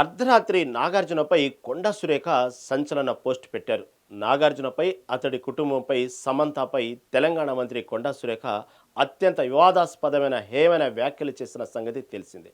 అర్ధరాత్రి నాగార్జునపై కొండ సురేఖ సంచలన పోస్ట్ పెట్టారు. నాగార్జునపై అతడి కుటుంబంపై సమంతపై తెలంగాణ మంత్రి కొండా సురేఖ అత్యంత వివాదాస్పదమైన హేమైన వ్యాఖ్యలు చేసిన సంగతి తెలిసిందే.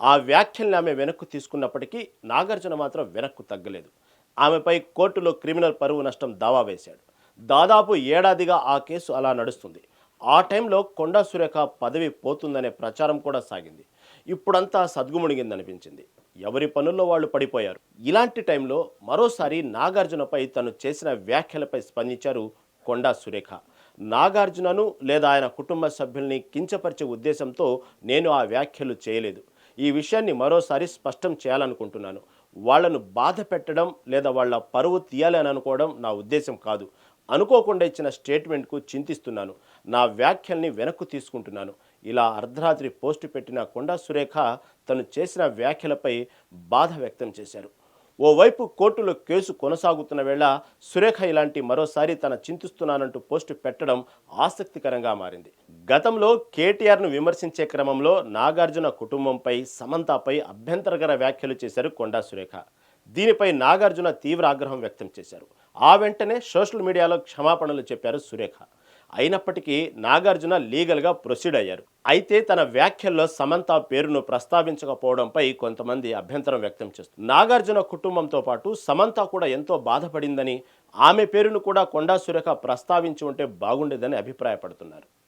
ఆ వ్యాఖ్యల్ని ఆమె వెనక్కు తీసుకున్నప్పటికీ నాగార్జున మాత్రం వెనక్కు తగ్గలేదు. ఆమెపై కోర్టులో క్రిమినల్ పరువు నష్టం దావా వేశాడు. దాదాపు ఏడాదిగా ఆ కేసు అలా నడుస్తుంది. ఆ టైంలో కొండా సురేఖ పదవి పోతుందనే ప్రచారం కూడా సాగింది. ఇప్పుడంతా సద్గుముణిగిందనిపించింది ఎవరి పనుల్లో వాళ్ళు పడిపోయారు. ఇలాంటి టైంలో మరోసారి నాగార్జునపై తను చేసిన వ్యాఖ్యలపై స్పందించారు కొండా సురేఖ. నాగార్జునను లేదా ఆయన కుటుంబ సభ్యుల్ని కించపరిచే ఉద్దేశంతో నేను ఆ వ్యాఖ్యలు చేయలేదు. ఈ విషయాన్ని మరోసారి స్పష్టం చేయాలనుకుంటున్నాను. వాళ్ళను బాధ పెట్టడం లేదా వాళ్ళ పరువు తీయాలని అనుకోవడం నా ఉద్దేశం కాదు. అనుకోకుండా ఇచ్చిన స్టేట్మెంట్కు చింతిస్తున్నాను. నా వ్యాఖ్యల్ని వెనక్కు తీసుకుంటున్నాను. ఇలా అర్ధరాత్రి పోస్టు పెట్టిన కొండా సురేఖ తను చేసిన వ్యాఖ్యలపై బాధ వ్యక్తం చేశారు. ఓవైపు కోర్టులో కేసు కొనసాగుతున్న వేళ సురేఖ ఇలాంటి మరోసారి తన చింతిస్తున్నానంటూ పోస్టు పెట్టడం ఆసక్తికరంగా మారింది. గతంలో కేటీఆర్ను విమర్శించే క్రమంలో నాగార్జున కుటుంబంపై సమంతపై అభ్యంతరకర వ్యాఖ్యలు చేశారు కొండా సురేఖ. దీనిపై నాగార్జున తీవ్ర ఆగ్రహం వ్యక్తం చేశారు. ఆ వెంటనే సోషల్ మీడియాలో క్షమాపణలు చెప్పారు సురేఖ. అయినప్పటికీ నాగార్జున లీగల్గా ప్రొసీడ్ అయ్యారు. అయితే తన వ్యాఖ్యల్లో సమంత పేరును ప్రస్తావించకపోవడంపై కొంతమంది అభ్యంతరం వ్యక్తం చేస్తున్నారు నాగార్జున కుటుంబంతో పాటు సమంత కూడా ఎంతో బాధపడిందని ఆమె పేరును కూడా కొండా సురేఖ ప్రస్తావించి ఉంటే బాగుండేదని అభిప్రాయపడుతున్నారు.